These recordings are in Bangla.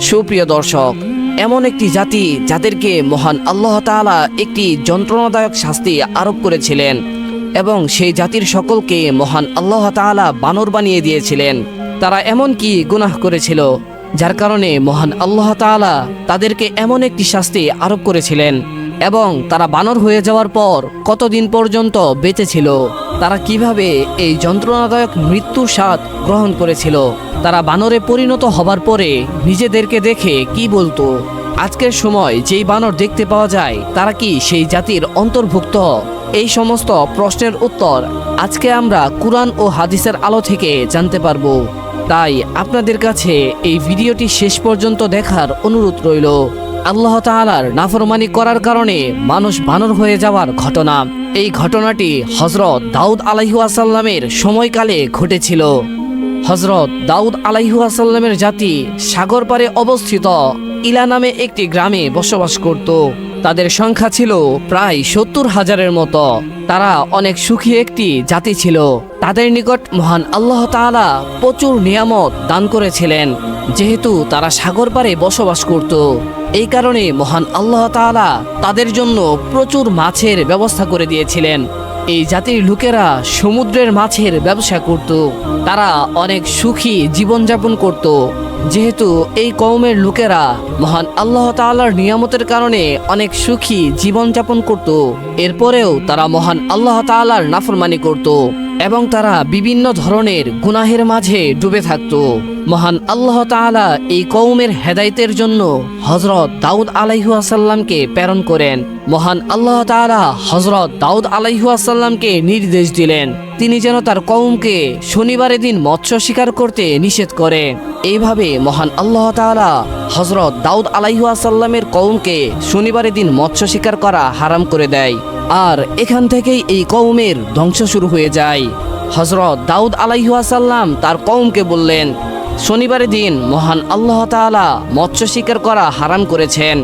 সুপ্রিয় দর্শক, এমন একটি জাতি যাদেরকে মহান আল্লাহ তাআলা একটি যন্ত্রণাদায়ক শাস্তি আরোপ করেছিলেন এবং সেই জাতির সকলকে মহান আল্লাহ তাআলা বানর বানিয়ে দিয়েছিলেন। তারা এমন কি গুনাহ করেছিল, যার কারণে মহান আল্লাহ তাআলা তাদেরকে এমন একটি শাস্তি আরোপ করেছিলেন এবং তারা বানর হয়ে যাওয়ার পর কতদিন পর্যন্ত বেঁচে ছিল? তারা কীভাবে এই যন্ত্রণাদায়ক মৃত্যুর স্বাদ গ্রহণ করেছিল? তারা বানরে পরিণত হবার পরে নিজেদেরকে দেখে কি বলতো? আজকের সময় যেই বানর দেখতে পাওয়া যায়, তারা কি সেই জাতির অন্তর্ভুক্ত? এই সমস্ত প্রশ্নের উত্তর আজকে আমরা কুরআন ও হাদিসের আলো থেকে জানতে পারব। তাই আপনাদের কাছে এই ভিডিওটি শেষ পর্যন্ত দেখার অনুরোধ রইল। আল্লাহ তাআলার নাফরমানি করার কারণে মানুষ বানর হয়ে যাওয়ার ঘটনা এই ঘটনাটি হজরত দাউদ আলাইহাসাল্লামের সময়কালে ঘটেছিল। হজরত দাউদ আলাইহাসাল্লামের জাতি সাগর পারে অবস্থিত ইলা নামে একটি গ্রামে বসবাস করত। তাদের সংখ্যা ছিল প্রায় সত্তর হাজারের মতো। তারা অনেক সুখী একটি জাতি ছিল। তাদের নিকট মহান আল্লাহ তাআলা প্রচুর নিয়ামত দান করেছিলেন। যেহেতু তারা সাগর পারে বসবাস করত। এই কারণে মহান আল্লাহ তাআলা তাদের জন্য প্রচুর মাছের ব্যবস্থা করে দিয়েছিলেন। এই জাতির লোকেরা সমুদ্রের মাছের ব্যবসা করত। তারা অনেক সুখী জীবনযাপন করত। যেহেতু এই কওমের লোকেরা মহান আল্লাহ তাআলার নিয়ামতের কারণে অনেক সুখী জীবনযাপন করত। এরপরেও তারা মহান আল্লাহ তাআলার নাফরমানি করত। এবং তারা বিভিন্ন ধরনের গুনাহের মাঝে ডুবে থাকত। মহান আল্লাহ তাআলা এই কৌমের হেদায়তের জন্য হজরত দাউদ আলাইহু আসাল্লামকে প্রেরণ করেন। মহান আল্লাহ তাআলা হজরত দাউদ আলাইহু আসাল্লামকে নির্দেশ দিলেন। তিনি যেন তার কওমকে শনিবারের দিন মৎস্য শিকার করতে নিষেধ করে। এইভাবে মহান আল্লাহ তাআলা হজরত দাউদ আলাইহু আসাল্লামের কওমকে শনিবারের দিন মৎস্য শিকার করা হারাম করে দেয়। আর এখান থেকেই এই কওমের ধ্বংস শুরু হয়ে যায়। হজরত দাউদ আলাইহু আসাল্লাম তার কওমকে বললেন শনিবারের দিন মহান আল্লাহ তাআলা মৎস্য শিকার করা হারাম করেছেন।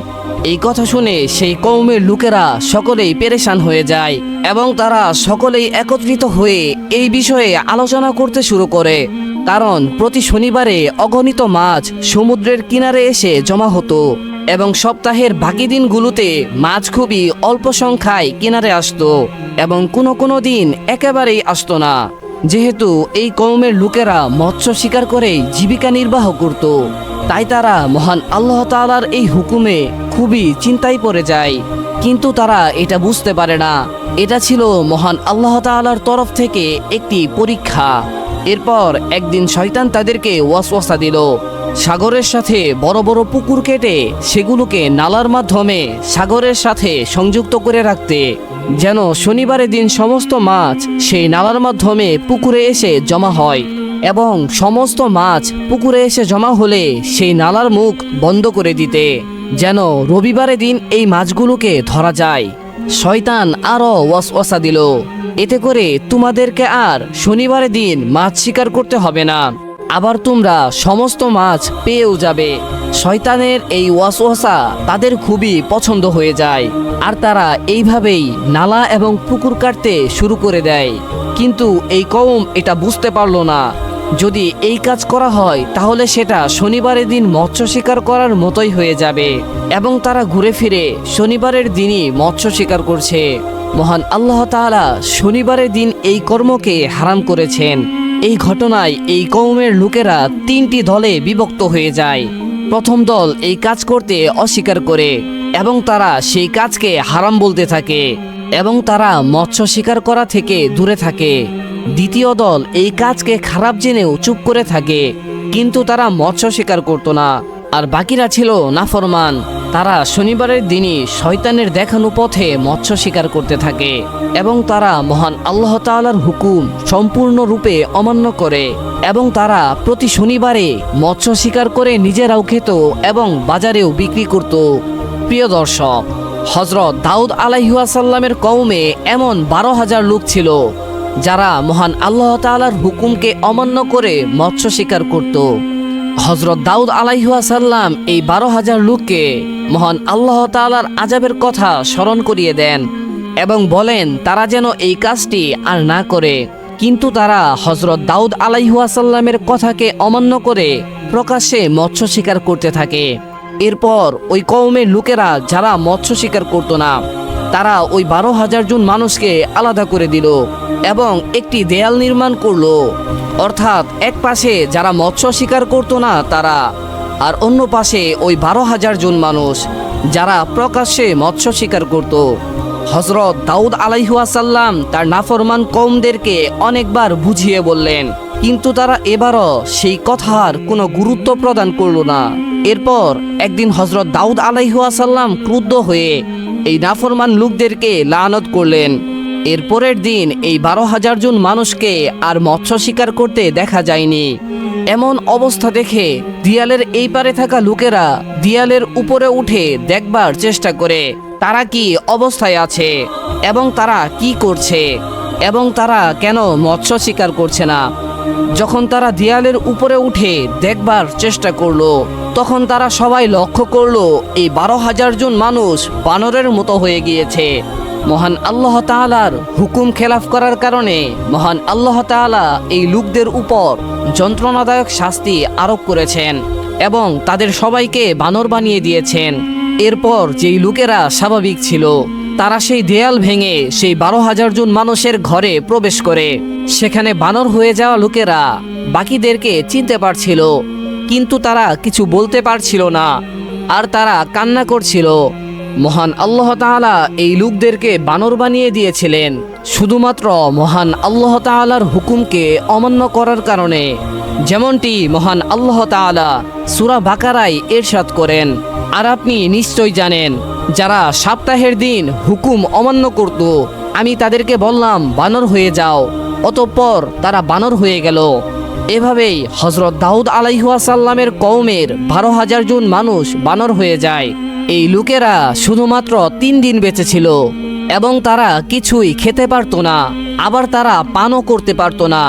এই কথা শুনে সেই কৌমের লোকেরা সকলেই পেরেশান হয়ে যায় এবং তারা সকলেই একত্রিত হয়ে এই বিষয়ে আলোচনা করতে শুরু করে। কারণ প্রতি শনিবারে অগণিত মাছ সমুদ্রের কিনারে এসে জমা হতো এবং সপ্তাহের বাকি দিনগুলোতে মাছ খুবই অল্প সংখ্যায় কিনারে আসতো এবং কোনো কোনো দিন একেবারেই আসতো না। যেহেতু এই কৌমের লোকেরা মৎস্য শিকার করেই জীবিকা নির্বাহ করত। তাই তারা মহান আল্লাহ তাআলার এই হুকুমে খুবই চিন্তায় পড়ে যায়। কিন্তু তারা এটা বুঝতে পারে না। এটা ছিল মহান আল্লাহ তাআলার তরফ থেকে একটি পরীক্ষা। এরপর একদিন শয়তান তাদেরকে ওয়াসওয়াসা দিল। সাগরের সাথে বড় বড় পুকুর কেটে সেগুলোকে নালার মাধ্যমে সাগরের সাথে সংযুক্ত করে রাখতে। যেন শনিবারের দিন সমস্ত মাছ সেই নালার মাধ্যমে পুকুরে এসে জমা হয়। এবং সমস্ত মাছ পুকুরে এসে জমা হলে সেই নালার মুখ বন্ধ করে দিতে, যেন রবিবারের দিন এই মাছগুলোকে ধরা যায়। শয়তান আরও ওয়াসওয়াসা দিল, এতে করে তোমাদেরকে আর শনিবারের দিন মাছ শিকার করতে হবে না। আবার তোমরা সমস্ত মাছ পেয়েও যাবে। শয়তানের এই ওয়াসওয়াসা তাদের খুবই পছন্দ হয়ে যায়, আর তারা এইভাবেই নালা এবং পুকুর কাটতে শুরু করে দেয়। কিন্তু এই কম এটা বুঝতে পারল না। যদি এই কাজ করা হয়, তাহলে সেটা শনিবারের দিন মৎস্য শিকার করার মতোই হয়ে যাবে এবং তারা ঘুরে ফিরে শনিবারের দিনই মৎস্য শিকার করছে। মহান আল্লাহ তাআলা শনিবারের দিন এই কর্মকে হারাম করেছেন। এই ঘটনায় এই কৌমের লোকেরা তিনটি দলে বিভক্ত হয়ে যায়। প্রথম দল এই কাজ করতে অস্বীকার করে এবং তারা সেই কাজকে হারাম বলতে থাকে এবং তারা মৎস্য শিকার করা থেকে দূরে থাকে। দ্বিতীয় দল এই কাজকে খারাপ জেনেও চুপ করে থাকে, কিন্তু তারা মৎস্য শিকার করতো না। আর বাকিরা ছিল নাফরমান। তারা শনিবারের দিনই শয়তানের দেখানো পথে মৎস্য শিকার করতে থাকে এবং তারা মহান আল্লাহ তাআলার হুকুম সম্পূর্ণরূপে অমান্য করে এবং তারা প্রতি শনিবারে মৎস্য শিকার করে নিজেরাও খেত এবং বাজারেও বিক্রি করত। প্রিয় দর্শক হজরত দাউদ আলাইহাসাল্লামের কওমে এমন বারো হাজার লোক ছিল যারা মহান আল্লাহ তাআলার হুকুমকে অমান্য করে মৎস্য শিকার করত। হজরত দাউদ আলাইহাসাল্লাম এই বারো হাজার লোককে মহান আল্লাহ তাআলার আজাবের কথা স্মরণ করিয়ে দেন এবং বলেন, তারা যেন এই কাজটি আর না করে। কিন্তু তারা হজরত দাউদ আলাইহুয়াসাল্লামের কথাকে অমান্য করে প্রকাশ্যে মৎস্য শিকার করতে থাকে। এরপর ওই কওমের লোকেরা যারা মৎস্য শিকার করতো না তারা ওই বারো হাজার জন মানুষকে আলাদা করে দিল এবং একটি দেয়াল নির্মাণ করল। অর্থাৎ এক পাশে যারা মৎস্য শিকার করতো না তারা, আর অন্য পাশে ওই বারো হাজার জন মানুষ যারা প্রকাশ্যে মৎস্য শিকার করত। হজরত দাউদ আলাইহুয়াসাল্লাম তার নাফরমান কৌমদেরকে অনেকবার বুঝিয়ে বললেন, কিন্তু তারা এবারও সেই কথার কোনো গুরুত্ব প্রদান করল না। এরপর একদিন হজরত দাউদ আলাইহুয়াসাল্লাম ক্রুদ্ধ হয়ে এই নাফরমান লোকদেরকে লানত করলেন। এর পরের দিন এই বারো হাজার জন মানুষকে আর মৎস্য শিকার করতে দেখা যায়নি। এমন অবস্থা দেখে দিয়ালের এই পারে থাকা লোকেরা দিয়ালের উপরে উঠে দেখবার চেষ্টা করে, তারা কি অবস্থায় আছে এবং তারা কি করছে এবং তারা কেন মৎস্য শিকার করছে না। যখন তারা দেয়ালের উপরে উঠে দেখবার চেষ্টা করল তখন তারা সবাই লক্ষ্য করল, এই বারো হাজার জন মানুষ বানরের মতো হয়ে গিয়েছে। মহান আল্লাহ তাআলার হুকুম খেলাফ করার কারণে মহান আল্লাহ তাআলা এই লোকদের উপর যন্ত্রণাদায়ক শাস্তি আরোপ করেছেন এবং তাদের সবাইকে বানর বানিয়ে দিয়েছেন। এরপর যেই লোকেরা স্বাভাবিক ছিল, তারা সেই দেয়াল ভেঙে সেই বারো হাজার জন মানুষের ঘরে প্রবেশ করে। সেখানে বানর হয়ে যাওয়া লোকেরা বাকিদেরকে চিনতে পারছিল কিন্তু তারা কিছু বলতে পারছিল না, আর তারা কান্না করছিল। মহান আল্লাহ তাআলা এই লোকদেরকে বানর বানিয়ে দিয়েছিলেন, শুধুমাত্র মহান আল্লাহ তাআলার হুকুমকে অমান্য করার কারণে। যেমনটি মহান আল্লাহ তাআলা সূরা বাকারায় এরশাদ করেন, আর আপনি নিশ্চয় জানেন, যারা সপ্তাহের দিন হুকুম অমান্য করত, আমি তাদেরকে বললাম, বানর হয়ে যাও। অতঃপর তারা বানর হয়ে গেল। এভাবেই হজরত দাউদ আলাইহুয়াসাল্লামের কওমের বারো হাজার জন মানুষ বানর হয়ে যায়। এই লোকেরা শুধুমাত্র তিন দিন বেঁচে ছিল এবং তারা কিছুই খেতে পারতো না, আবার তারা পানও করতে পারতো না।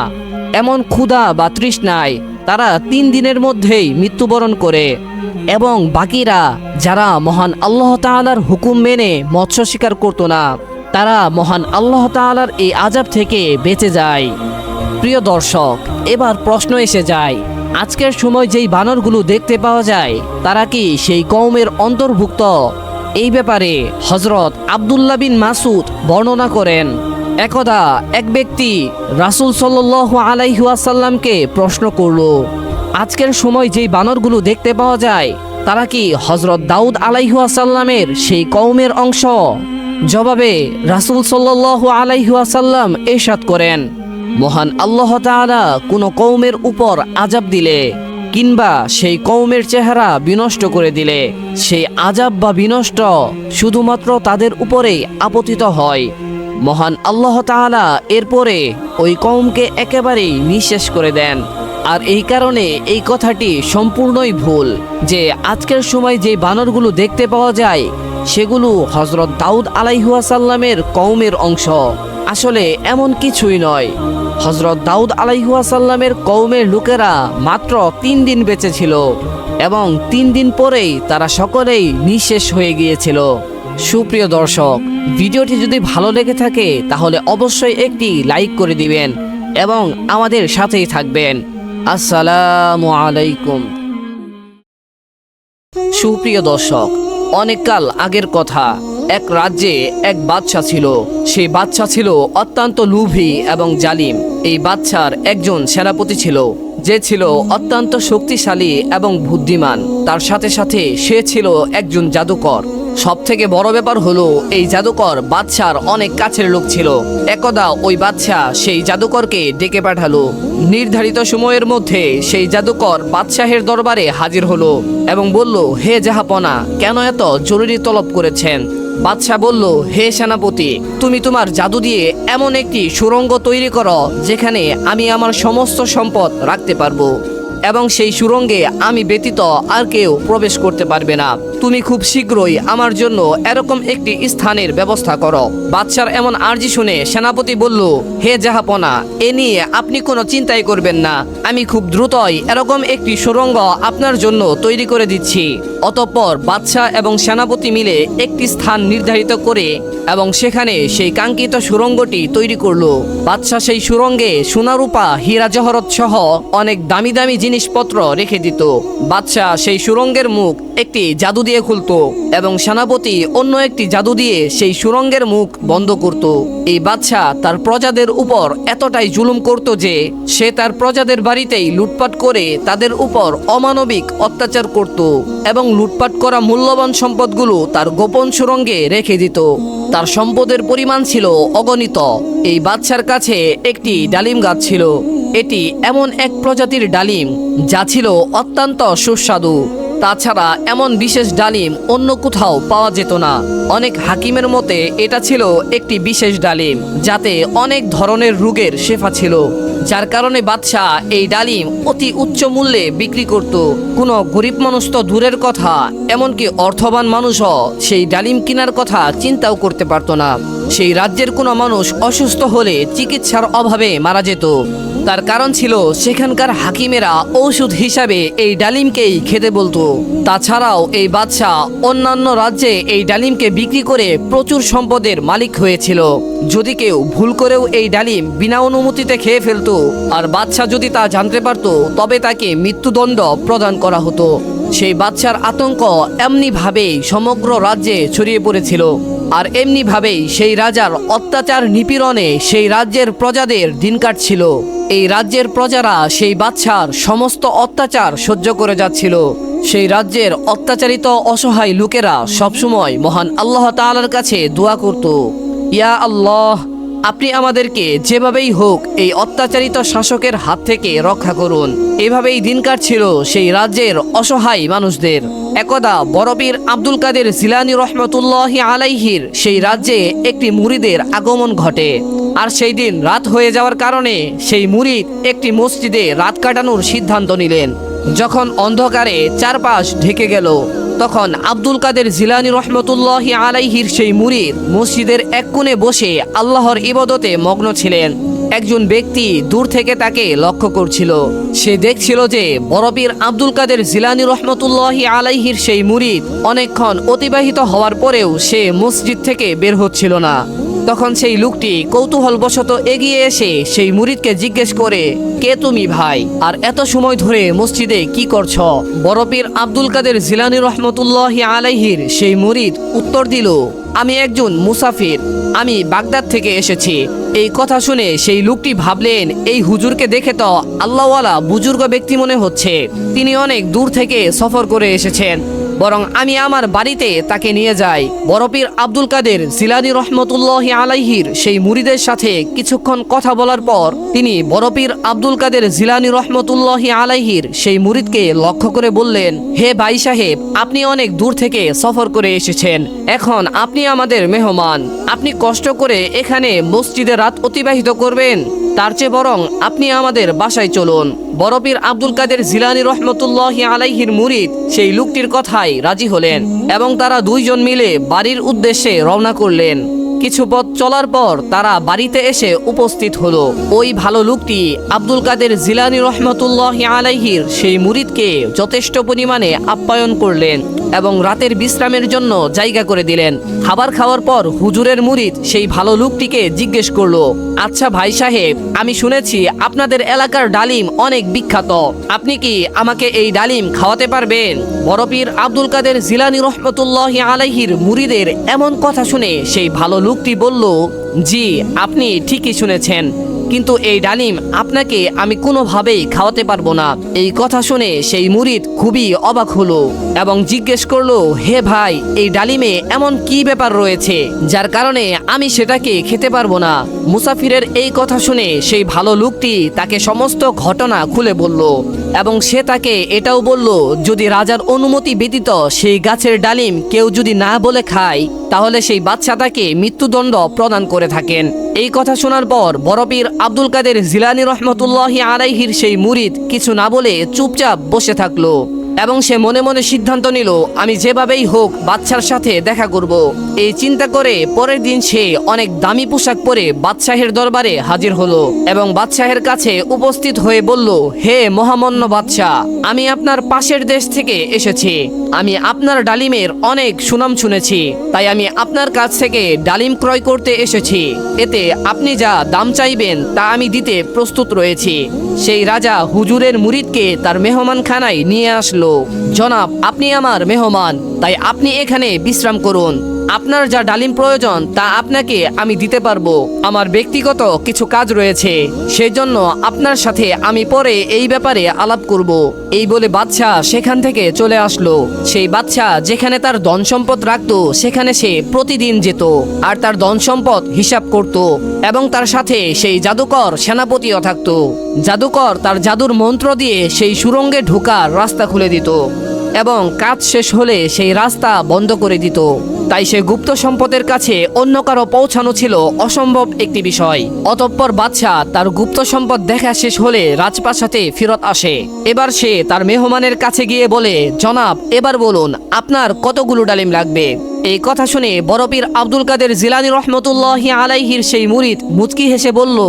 এমন ক্ষুধা বা তৃষ্ণায় তারা তিন দিনের মধ্যেই মৃত্যুবরণ করে এবং বাকিরা যারা মহান আল্লাহ তাআলার হুকুম মেনে মৎস্য শিকার করতো না, তারা মহান আল্লাহ তাআলার এই আজাব থেকে বেঁচে যায়। প্রিয় দর্শক, এবার প্রশ্ন এসে যায়। আজকের সময় যেই বানরগুলো দেখতে পাওয়া যায়, তারা কি সেই কওমের অন্তর্ভুক্ত? এই ব্যাপারে হজরত আবদুল্লাহ বিন মাসুদ বর্ণনা করেন। একদা এক ব্যক্তি রাসূল সাল্লাল্লাহু আলাইহি ওয়াসাল্লামকে প্রশ্ন করল, আজকের সময় যেই বানরগুলো দেখতে পাওয়া যায়, তারা কি হজরত দাউদ আলাইহি ওয়াসাল্লামের সেই কওমের অংশ? জবাবে রাসূল সাল্লাল্লাহু আলাইহি ওয়াসাল্লাম এরশাদ করেন মহান আল্লাহ তাআলা কোনো কওমের উপর আজাব দিলে কিংবা সেই কওমের চেহারা বিনষ্ট করে দিলে, সেই আজাব বা বিনষ্ট শুধুমাত্র তাদের উপরেই আপতিত হয়। মহান আল্লাহ তাআলা এরপরে ওই কওমকে একেবারেই নিঃশেষ করে দেন। আর এই কারণে এই কথাটি সম্পূর্ণই ভুল, যে আজকের সময় যে বানরগুলো দেখতে পাওয়া যায়, সেগুলো হজরত দাউদ আলাইহুয়াসাল্লামের কওমের অংশ। আসলে এমন কিছুই নয়। হজরত দাউদ আলাইহুয়াসাল্লামের কওমের লোকেরা মাত্র তিন দিন বেঁচে ছিল এবং তিন দিন পরেই তারা সকলেই নিঃশেষ হয়ে গিয়েছিল। সুপ্রিয় দর্শক, ভিডিওটি যদি ভালো লেগে থাকে, তাহলে অবশ্যই একটি লাইক করে দিবেন এবং আমাদের সাথেই থাকবেন। আসসালামু আলাইকুম। সুপ্রিয় দর্শক অনেককাল আগের কথা। এক রাজ্যে এক বাদশা ছিল। সেই বাদশা ছিল অত্যন্ত লুভী এবং জালিম। এই বাদশার একজন সেনাপতি ছিল, যে ছিল অত্যন্ত শক্তিশালী এবং বুদ্ধিমান। তার সাথে সাথে সে ছিল একজন জাদুকর। সব থেকে বড় ব্যাপার হলো, এই জাদুকর বাদশার অনেক কাছের লোক ছিল। একদা ওই বাদশা সেই জাদুকরকে ডেকে পাঠালো। নির্ধারিত সময়ের মধ্যে সেই জাদুকর বাদশাহের দরবারে হাজির হলো এবং বলল, হে জাহাপনা, কেন এত জরুরি তলব করেছেন? বাদশাহ বলল, হে সেনাপতি, তুমি তোমার জাদু দিয়ে এমন একটি সুরঙ্গ তৈরি করো, যেখানে আমি আমার সমস্ত সম্পদ রাখতে পারব। এবং সেই সুরঙ্গে আমি ব্যতীত আর কেউ প্রবেশ করতে পারবে না। তুমি খুব শীঘ্রই আমার জন্য এরকম একটি স্থানের ব্যবস্থা করো। বাদশার এমন আর্জি শুনে সেনাপতি বলল, হে জাহাপনা, এ নিয়ে আপনি কোনো চিন্তাই করবেন না। আমি খুব দ্রুতই এরকম একটি সুরঙ্গ আপনার জন্য তৈরি করে দিচ্ছি। অতঃপর বাদশাহ এবং সেনাপতি মিলে একটি স্থান নির্ধারিত করে এবং সেখানে সেই কাঙ্ক্ষিত সুরঙ্গটি তৈরি করল। বাদশাহ সেই সুরঙ্গে সোনারূপা, হীরা জহরত সহ অনেক দামি দামি জিনিসপত্র রেখে দিত। বাদশাহ সেই সুরঙ্গের মুখ একটি জাদু দিয়ে খুলতো এবং সেনাপতি অন্য একটি জাদু দিয়ে সেই সুরঙ্গের মুখ বন্ধ করত। এই বাদশাহ তার প্রজাদের উপর এতটাই জুলুম করত যে সে তার প্রজাদের বাড়িতেই লুটপাট করে তাদের উপর অমানবিক অত্যাচার করত এবং লুটপাট করা মূল্যবান সম্পদগুলো তার গোপন সুরঙ্গে রেখে দিত। তার সম্পদের পরিমাণ ছিল অগণিত। এই বাদশার কাছে একটি ডালিম গাছ ছিল। এটি এমন এক প্রজাতির ডালিম যা ছিল অত্যন্ত সুস্বাদু। তাছাড়া এমন বিশেষ ডালিম অন্য কোথাও পাওয়া যেত না। অনেক হাকিমের মতে, এটা ছিল একটি বিশেষ ডালিম, যাতে অনেক ধরনের রোগের শেফা ছিল, যার কারণে বাদশাহ এই ডালিম অতি উচ্চ মূল্যে বিক্রি করত। কোনো গরিব মানুষ তো দূরের কথা, এমনকি অর্থবান মানুষও সেই ডালিম কেনার কথা চিন্তাও করতে পারতো না। সেই রাজ্যের কোনো মানুষ অসুস্থ হলে চিকিৎসার অভাবে মারা যেত। তার কারণ ছিল সেখানকার হাকিমেরা ঔষধ হিসাবে এই ডালিমকেই খেতে বলতো। তাছাড়াও এই বাদশাহ অন্যান্য রাজ্যে এই ডালিমকে বিক্রি করে প্রচুর সম্পদের মালিক হয়েছিল। যদি কেউ ভুল করেও এই ডালিম বিনা অনুমতিতে খেয়ে ফেলতো, আর বাদশাহ যদি তা জানতে পারতো, তবে তাকে মৃত্যুদণ্ড প্রদান করা হতো। সেই বাদশার আতঙ্ক এমনিভাবেই সমগ্র রাজ্যে ছড়িয়ে পড়েছিল। আর এমনিভাবেই সেই রাজার অত্যাচার নিপীড়নে সেই রাজ্যের প্রজাদের দিন কাটছিল। এই রাজ্যের প্রজারা সেই বাদশার সমস্ত অত্যাচার সহ্য করে যাচ্ছিল। সেই রাজ্যের অত্যাচারিত অসহায় লোকেরা সবসময় মহান আল্লাহ তালার কাছে দোয়া করত। ইয়া আল্লাহ আপনি আমাদেরকে যেভাবেই হোক এই অত্যাচারিত শাসকের হাত থেকে রক্ষা করুন। এভাবেই দিন কাটছিল সেই রাজ্যের অসহায় মানুষদের। একদা বরবীর আব্দুল কাদের জিলানি রহমতুল্লাহ আলাইহির সেই রাজ্যে একটি মুড়িদের আগমন ঘটে। আর সেই দিন রাত হয়ে যাওয়ার কারণে সেই মুরিদ একটি মসজিদে রাত কাটানোর সিদ্ধান্ত নিলেন। যখন অন্ধকারে চারপাশ ঢেকে গেল তখন আব্দুল কাদের জিলানি রহমতুল্লাহ আলাইহির সেই মুরিদ মসজিদের এক কোণে বসে আল্লাহর ইবাদতে মগ্ন ছিলেন। একজন ব্যক্তি দূর থেকে তাকে লক্ষ্য করছিল। সে দেখছিল যে বরবীর আব্দুল কাদের জিলানি রহমতুল্লাহ আলাইহির সেই মুরিদ অনেকক্ষণ অতিবাহিত হওয়ার পরেও সে মসজিদ থেকে বের হচ্ছিল না। তখন সেই লোকটি কৌতূহলবশত এগিয়ে এসে সেই মুরিদকে জিজ্ঞেস করে, কে তুমি ভাই? আর এত সময় ধরে মসজিদে কি করছ? বরপীর আব্দুল কাদের জিলানি রহমতুল্লাহ আলাইহির সেই মুরিদ উত্তর দিল, আমি একজন মুসাফির। আমি বাগদাদ থেকে এসেছি। এই কথা শুনে সেই লোকটি ভাবলেন, এই হুজুরকে দেখে তো আল্লাহওয়ালা বুজুর্গ ব্যক্তি মনে হচ্ছে। তিনি অনেক দূর থেকে সফর করে এসেছেন। বরং আমি আমার বাড়িতে তাকে নিয়ে যাই। বরপীর আব্দুল কাদের জিলানি রহমতুল্লাহ আলাইহির সেই মুরিদের সাথে কিছুক্ষণ কথা বলার পর তিনি বরপীর আব্দুল কাদের জিলানি রহমতুল্লাহ আলাইহির সেই মুরিদকে লক্ষ্য করে বললেন, হে ভাই সাহেব, আপনি অনেক দূর থেকে সফর করে এসেছেন। এখন আপনি আমাদের মেহমান। আপনি কষ্ট করে এখানে মসজিদে রাত অতিবাহিত করবেন। তার চেয়ে বরং আপনি আমাদের বাসায় চলুন। বরপীর আব্দুল কাদের জিলানি রহমতুল্লাহ আলাইহির মুরিদ সেই লোকটির কথায় রাজি হলেন এবং তারা দুইজন মিলে বাড়ির উদ্দেশ্যে রওনা করলেন। কিছু পথ চলার পর তারা বাড়িতে এসে উপস্থিত হলো। ওই ভালো লোকটি আব্দুল কাদের জিলানি রহমতুল্লাহ আলাইহির সেই মুরিদকে যথেষ্ট পরিমাণে আপ্যায়ন করলেন এবং রাতের বিশ্রামের জন্য জায়গা করে দিলেন। খাবার খাওয়ার পর হুজুরের মুরিদ সেই ভালো লোকটিকে জিজ্ঞেস করল আচ্ছা ভাই সাহেব, আমি শুনেছি আপনাদের এলাকার ডালিম অনেক বিখ্যাত। আপনি কি আমাকে এই ডালিম খাওয়াতে পারবেন? বরপীর আব্দুল কাদের জিলানি রহমতুল্লাহ আলাইহির মুরিদের এমন কথা শুনে সেই ভালো লোকটি বলল, জি, আপনি ঠিকই শুনেছেন। কিন্তু এই ডালিম, আপনাকে আমি কোনোভাবেই খাওয়াতে পারব না। এই কথা শুনে সেই মুরিদ খুবই অবাক হলো এবং জিজ্ঞেস করল, হে ভাই, এই ডালিমে এমন কি ব্যাপার রয়েছে, যার কারণে আমি সেটাকে খেতে পারব না? মুসাফিরের এই কথা শুনে সেই ভালো লোকটি তাকে সমস্ত ঘটনা খুলে বলল এবং সে তাকে এটাও বলল, যদি রাজার অনুমতি ব্যতীত সেই গাছের ডালিম কেউ যদি না বলে খায় তাহলে সেই বাচ্চা তাকে মৃত্যুদণ্ড প্রদান করে থাকেন। এই কথা শোনার পর বরপীর আব্দুল কাদের জিলানি রহমতুল্লাহ আলাইহির সেই মুরিদ কিছু না বলে চুপচাপ বসে থাকল। এবং সে মনে মনে সিদ্ধান্ত নিল, আমি যেভাবেই হোক বাচ্চার সাথে দেখা করব। এই চিন্তা করে পরের দিন সে অনেক দামি পোশাক পরে বাদশাহের দরবারে হাজির হলো এবং বাদশাহের কাছে উপস্থিত হয়ে বলল, হে মহামান্য বাদশাহ, আমি আপনার পাশের দেশ থেকে এসেছি। আমি আপনার ডালিমের অনেক সুনাম শুনেছি। তাই আমি আপনার কাছ থেকে ডালিম ক্রয় করতে এসেছি। এতে আপনি যা দাম চাইবেন তা আমি দিতে প্রস্তুত রয়েছি। সেই রাজা হুজুরের মুরিদকে তার মেহমানখানায় নিয়ে আসলো। জনাব আপনি আমার মেহমান তাই আপনি এখানে বিশ্রাম করুন। আপনার যা ডালিম প্রয়োজন, তা আপনাকে আমি দিতে পারব। আমার ব্যক্তিগত কিছু কাজ রয়েছে। সেজন্য আপনার সাথে আমি পরে এই ব্যাপারে আলাপ করব। এই বলে বাদশাহ সেখান থেকে চলে আসলো। সেই বাদশাহ যেখানে তার ধন সম্পদ রাখত, সেখানে সে প্রতিদিন যেত আর তার ধন সম্পদ হিসাব করত এবং তার সাথে সেই জাদুকর সেনাপতিও থাকতো। জাদুকর তার জাদুর মন্ত্র দিয়ে সেই সুরঙ্গে ঢোকার রাস্তা খুলে দিত এবং কাজ শেষ হলে সেই রাস্তা বন্ধ করে দিত। তাই সে গুপ্ত সম্পদের কাছে অন্য কারও পৌঁছানো ছিল অসম্ভব একটি বিষয়। অতঃপর বাদশাহ তার গুপ্ত সম্পদ দেখা শেষ হলে রাজপ্রাসাদে ফেরত আসে। এবার সে তার মেহমানের কাছে গিয়ে বলে, জনাব, এবার বলুন, আপনার কতগুলো ডালিম লাগবে? এই কথা শুনে বরপীর আব্দুল কাদের জিলানি রহমতুল্লাহ আলাইহির সেই মুরিদ মুচকি হেসে বলল,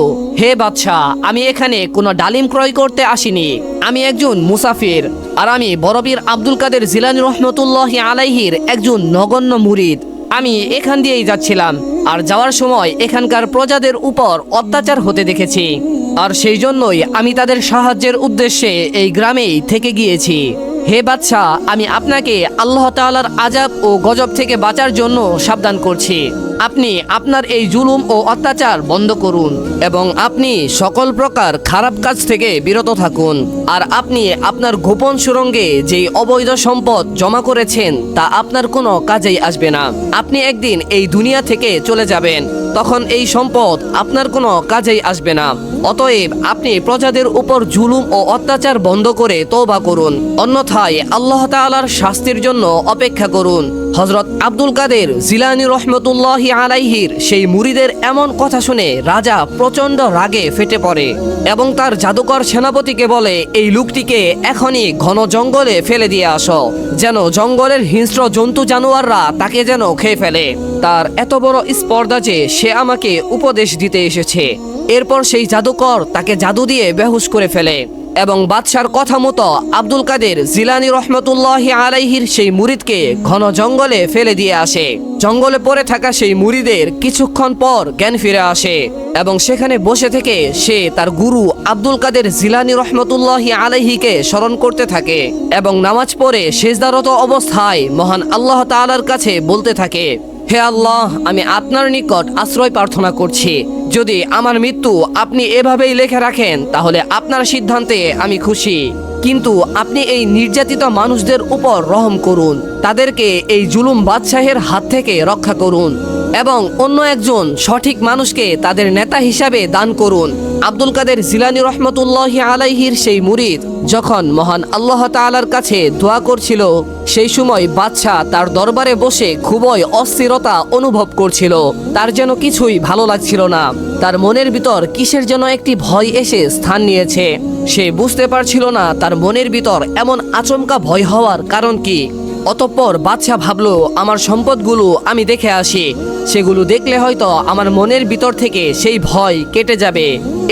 হে বাদশাহ, আমি এখানে কোনো ডালিম ক্রয় করতে আসিনি। আমি একজন মুসাফির, আর আমি বরপীর আব্দুল কাদের জিলানি রহমতুল্লাহ আলাইহির একজন নগণ্য মুরিদ। আমি এখান দিয়েই যাচ্ছিলাম, আর যাওয়ার সময় এখানকার প্রজাদের উপর অত্যাচার হতে দেখেছি। আর সেই জন্যই আমি তাদের সাহায্যের উদ্দেশ্যে এই গ্রামেই থেকে গিয়েছি। হে বাদশাহ, আমি আপনাকে আল্লাহ তাআলার আজাব ও গজব থেকে বাঁচার জন্য সাবধান করছি। আপনি আপনার এই জুলুম ও অত্যাচার বন্ধ করুন এবং আপনি সকল প্রকার খারাপ কাজ থেকে বিরত থাকুন। আর আপনি আপনার গোপন সুরঙ্গে যেই অবৈধ সম্পদ জমা করেছেন, তা আপনার কোনো কাজেই আসবে না। আপনি একদিন এই দুনিয়া থেকে চলে যাবেন, তখন এই সম্পদ আপনার কোনো কাজেই আসবে না। অতএব আপনি প্রজাদের উপর জুলুম ও অত্যাচার বন্ধ করে তওবা করুন। অন্যথায় আল্লাহ তাআলার শাস্তির জন্য অপেক্ষা করুন। হজরত আব্দুল কাদের জিলানি রহমতুল্লাহ আলাইহির সেই মুরিদের এমন কথা শুনে রাজা প্রচণ্ড রাগে ফেটে পড়ে এবং তার জাদুকর সেনাপতিকে বলে, এই লোকটিকে এখনই ঘন জঙ্গলে ফেলে দিয়ে আসো, যেন জঙ্গলের হিংস্র জন্তু জানোয়াররা তাকে যেন খেয়ে ফেলে। তার এত বড় স্পর্ধা যে সে আমাকে উপদেশ দিতে এসেছে। এরপর সেই জাদুকর তাকে জাদু দিয়ে বেহুশ করে ফেলে। এবং বাদশার কথা মতো আব্দুল কাদের জিলানি রহমতুল্লাহ আলাইহির সেই মুরিদকে ঘন জঙ্গলে ফেলে দিয়ে আসে। জঙ্গলে পড়ে থাকা সেই মুরিদের কিছুক্ষণ পর জ্ঞান ফিরে আসে এবং সেখানে বসে থেকে সে তার গুরু আব্দুল কাদের জিলানি রহমতুল্লাহ আলাইহিকে স্মরণ করতে থাকে এবং নামাজ পড়ে শেষদারত অবস্থায় মহান আল্লাহ তালার কাছে বলতে থাকে। হে আল্লাহ, আমি আপনার নিকট আশ্রয় প্রার্থনা করছি। যদি আমার মৃত্যু আপনি এভাবেই লেখে রাখেন, তাহলে আপনার সিদ্ধান্তে আমি খুশি। কিন্তু আপনি এই নির্যাতিত মানুষদের উপর রহম করুন। তাদেরকে এই জুলুম বাদশাহের হাত থেকে রক্ষা করুন। এবং অন্য একজন সঠিক মানুষকে তাদের নেতা হিসাবে দান করুন। আব্দুল কাদের জিলানি রহমতুল্লাহ আলাইহির সেই মুরিদ, যখন মহান আল্লাহ তাআলার কাছে দোয়া করছিল, সেই সময় বাদশাহ তার দরবারে বসে খুবই অস্থিরতা অনুভব করছিল। তার যেন কিছুই ভালো লাগছিল না। তার মনের ভিতর কিসের যেন একটি ভয় এসে স্থান নিয়েছে। সে বুঝতে পারছিল না তার মনের ভিতর এমন আচমকা ভয় হওয়ার কারণ কি। অতঃপর বাদশাহ ভাবল, আমার সম্পদগুলো আমি দেখে আসি। সেগুলো দেখলে হয়তো আমার মনের ভিতর থেকে সেই ভয় কেটে যাবে।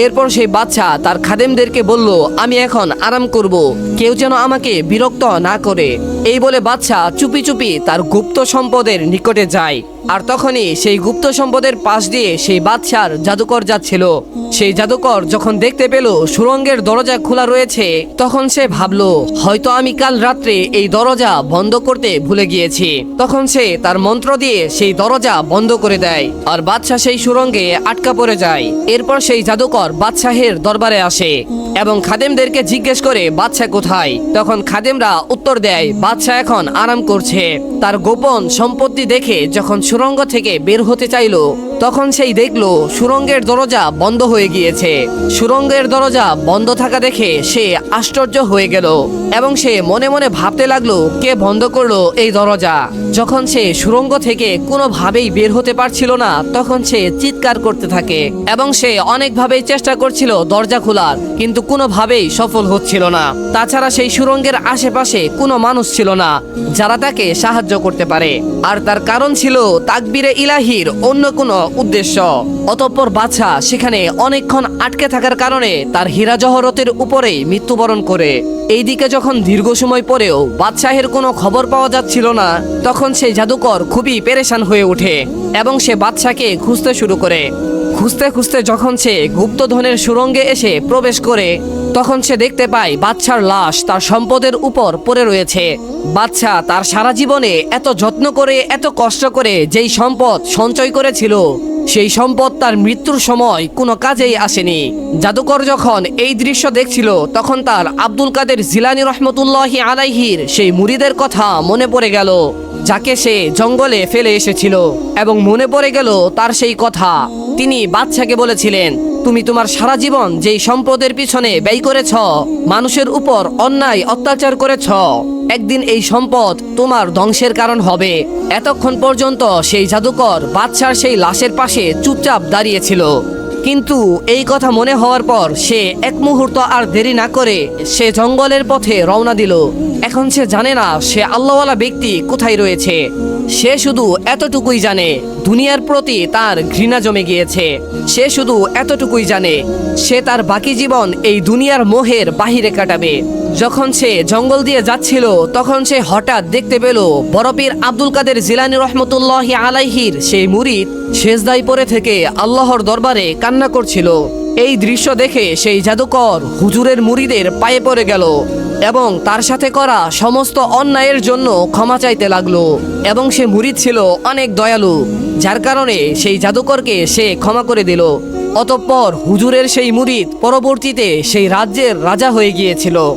এরপর সেই বাচ্চা তার খাদেমদেরকে বলল, আমি এখন আরাম করব। কেউ যেন আমাকে বিরক্ত না করে। এই বলে বাচ্চা চুপি চুপি তার গুপ্ত সম্পদের নিকটে যায়। আর তখনই সেই গুপ্ত সম্পদের পাশ দিয়ে সেই বাদশার জাদুকর যাচ্ছিল। সেই জাদুকর যখন দেখতে পেল সুরঙ্গের দরজা খোলা রয়েছে, তখন সে ভাবলো, হয়তো আমি কাল রাত্রে এই দরজা বন্ধ করতে ভুলে গিয়েছি। তখন সে তার মন্ত্র দিয়ে সেই দরজা বন্ধ করে দেয় আর বাদশাহ সেই সুরঙ্গে আটকা পড়ে যায়। এরপর সেই জাদুকর বাদশাহের দরবারে আসে এবং খাদেমদেরকে জিজ্ঞেস করে, বাদশাহ কোথায়? তখন খাদেমরা উত্তর দেয়, বাদশাহ এখন আরাম করছে। তার গোপন সম্পত্তি দেখে যখন সুরঙ্গ থেকে বের হতে চাইলো। তখন সেই দেখল সুরঙ্গের দরজা বন্ধ হয়ে গিয়েছে। সুরঙ্গের দরজা বন্ধ থাকা দেখে সে আশ্চর্য হয়ে গেল এবং সে মনে মনে ভাবতে লাগল, কে বন্ধ করল এই দরজা? যখন সে সুরঙ্গ থেকে কোনোভাবেই বের হতে পারছিল না, তখন সে চিৎকার করতে থাকে এবং সে অনেকভাবেই চেষ্টা করছিল দরজা খোলার, কিন্তু কোনোভাবেই সফল হচ্ছিল না। তাছাড়া সেই সুরঙ্গের আশেপাশে কোনো মানুষ ছিল না, যারা তাকে সাহায্য করতে পারে। আর তার কারণ ছিল তাকবিরে ইলাহির অন্য কোনো উদ্দেশ্য। অতঃপর বাচ্চা সেখানে অনেকক্ষণ আটকে থাকার কারণে তার হীরা জহরতের উপরেই মৃত্যুবরণ করে। এইদিকে যখন দীর্ঘ সময় পরেও বাদশাহের কোনো খবর পাওয়া যাচ্ছিল না, তখন সেই জাদুকর খুবই পেরেশান হয়ে ওঠে এবং সে বাদশাকে খুঁজতে শুরু করে। খুঁজতে খুঁজতে যখন সে গুপ্তধনের সুরঙ্গে এসে প্রবেশ করে তখন সে দেখতে পায় বাচ্চার লাশ তার সম্পদের উপর পড়ে রয়েছে। বাচ্চা তার সারা জীবনে এত যত্ন করে, এত কষ্ট করে যেই সম্পদ সঞ্চয় করেছিল, সেই সম্পদ তার মৃত্যুর সময় কোনো কাজেই আসেনি। জাদুকর যখন এই দৃশ্য দেখছিল, তখন তার আব্দুল কাদের জিলানি রহমতুল্লাহি আলাইহির সেই মুরিদের কথা মনে পড়ে গেল। যাকে সে জঙ্গলে ফেলে এসেছিল এবং মনে পড়ে গেল তার সেই কথা। তিনি বাচ্চাকে বলেছিলেন, তুমি তোমার সারা জীবন যেই সম্পদের পিছনে ব্যয় করেছ, মানুষের উপর অন্যায় অত্যাচার করেছ, একদিন এই সম্পদ তোমার ধ্বংসের কারণ হবে। এতক্ষণ পর্যন্ত সেই জাদুকর বাচ্চার সেই লাশের পাশে চুপচাপ দাঁড়িয়েছিল কিন্তু এই কথা মনে হওয়ার পর সে এক মুহূর্ত আর দেরি না করে সে জঙ্গলের পথে রওনা দিল। এখন সে জানে না সে আল্লাহওয়ালা ব্যক্তি কোথায় রয়েছে। সে শুধু এতটুকুই জানে দুনিয়ার প্রতি তার ঘৃণা জমে গিয়েছে। সে শুধু এতটুকুই জানে সে তার বাকি জীবন এই দুনিয়ার মোহের বাহিরে কাটাবে। যখন সে জঙ্গল দিয়ে যাচ্ছিল, তখন সে হঠাৎ দেখতে পেল বরফির আব্দুল কাদের জিলানি রহমতুল্লাহ আলাইহির সেই মুরিদ শেষদাই পরে থেকে আল্লাহর দরবারে কান্না করছিল। এই দৃশ্য দেখে সেই জাদুকর হুজুরের মুরিদের পায়ে পড়ে গেল। এবং তার সাথে করা সমস্ত অন্যায়ের জন্য ক্ষমা চাইতে লাগল। এবং সে মুরিদ ছিল অনেক দয়ালু, যার কারণে সেই জাদুকরকে সে ক্ষমা করে দিল। অতঃপর হুজুরের সেই মুরিদ পরবর্তীতে সেই রাজ্যের রাজা হয়ে গিয়েছিল।